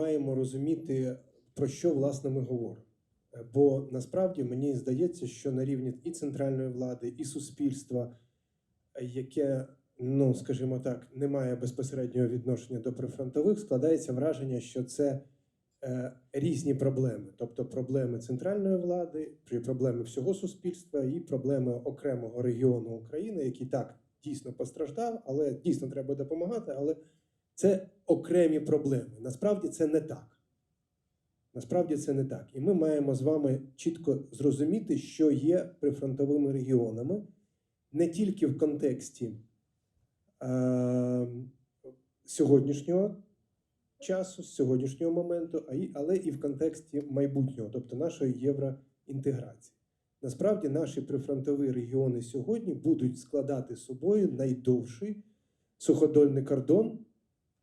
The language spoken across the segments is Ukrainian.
маємо розуміти, про що власне ми говоримо. Бо насправді мені здається, що на рівні і центральної влади, і суспільства, яке, ну скажімо так, не має безпосереднього відношення до прифронтових, складається враження, що це е, різні проблеми, тобто проблеми центральної влади, проблеми всього суспільства і проблеми окремого регіону України, який так дійсно постраждав, але дійсно треба допомагати. Але це окремі проблеми. Насправді це не так. Насправді це не так. І ми маємо з вами чітко зрозуміти, що є прифронтовими регіонами, не тільки в контексті е, сьогоднішнього часу, сьогоднішнього моменту, але і в контексті майбутнього, тобто нашої євроінтеграції. Насправді наші прифронтові регіони сьогодні будуть складати собою найдовший суходольний кордон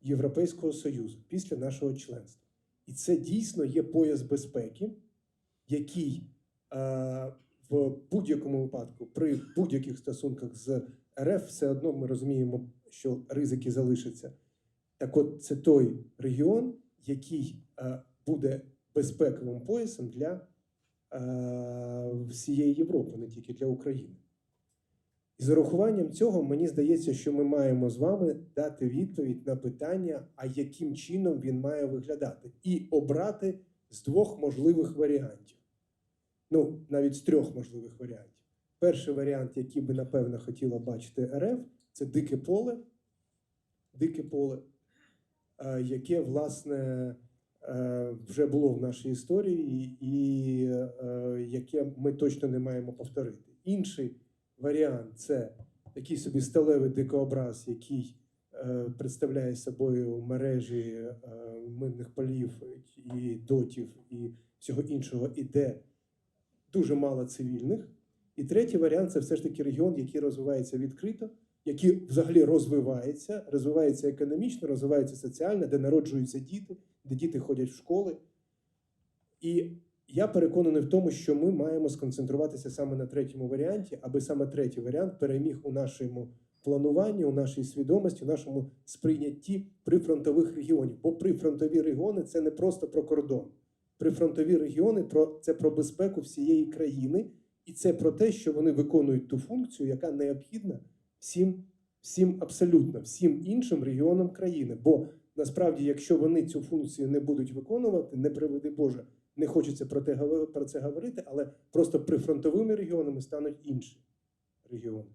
Європейського Союзу після нашого членства. І це дійсно є пояс безпеки, який е, в будь-якому випадку, при будь-яких стосунках з РФ, все одно ми розуміємо, що ризики залишаться. Так от це той регіон, який е, буде безпековим поясом для е, всієї Європи, не тільки для України. І з урахуванням цього мені здається, що ми маємо з вами дати відповідь на питання, а яким чином він має виглядати, і обрати з двох можливих варіантів. Ну, навіть з трьох можливих варіантів. Перший варіант, який би напевно хотіла бачити РФ, це дике поле, дике поле, е, яке, власне, е, вже було в нашій історії, і е, яке ми точно не маємо повторити. Інший варіант це такий собі сталевий дикообраз, який е, представляє собою мережі е, минних полів і дотів і всього іншого, і де дуже мало цивільних. І третій варіант це все ж таки регіон, який розвивається відкрито, який взагалі розвивається, розвивається економічно, розвивається соціально, де народжуються діти, де діти ходять в школи. І я переконаний в тому, що ми маємо сконцентруватися саме на третьому варіанті, аби саме третій варіант переміг у нашому плануванні, у нашій свідомості, у нашому сприйнятті прифронтових регіонів. Бо прифронтові регіони це не просто про кордон. Прифронтові регіони це про безпеку всієї країни, і це про те, що вони виконують ту функцію, яка необхідна всім, всім абсолютно всім іншим регіонам країни. Бо насправді, якщо вони цю функцію не будуть виконувати, не приведи Боже, не хочеться про, те, про це говорити, але просто прифронтовими регіонами стануть інші регіони.